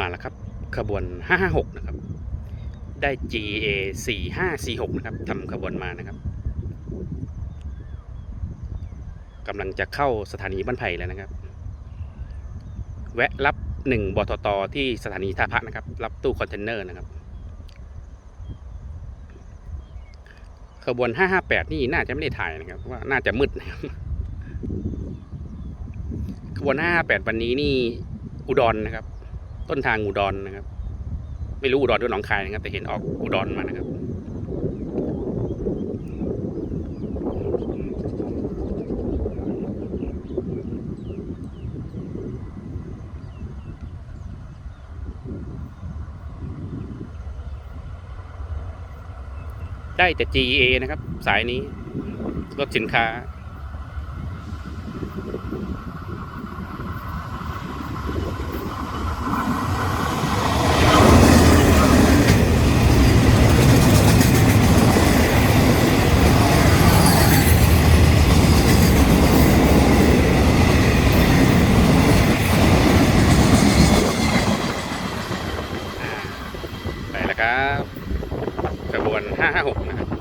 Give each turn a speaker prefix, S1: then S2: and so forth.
S1: มาแล้วครับ ขบวน 556 นะครับ ได้ GA 4546 นะครับทำขบวนมานะครับกำลังจะเข้าสถานีบ้านไผ่แล้วนะครับ แวะรับหนึ่งบทตที่สถานีท่าพระนะครับ รับตู้คอนเทนเนอร์นะครับขบวน 558 นี่น่าจะไม่ได้ถ่ายนะครับว่าน่าจะมืดนะครับขบวน 558 วันนี้นี่อุดรนะครับ ต้นทางอุดรนนะครับ ไม่รู้อุดรหรือหนองคายนะครับ แต่เห็นออกอุดรมานะครับได้แต่ GEA นะครับ สายนี้ รถสินค้า ไปแล้วครับขบวน 556 นะครับ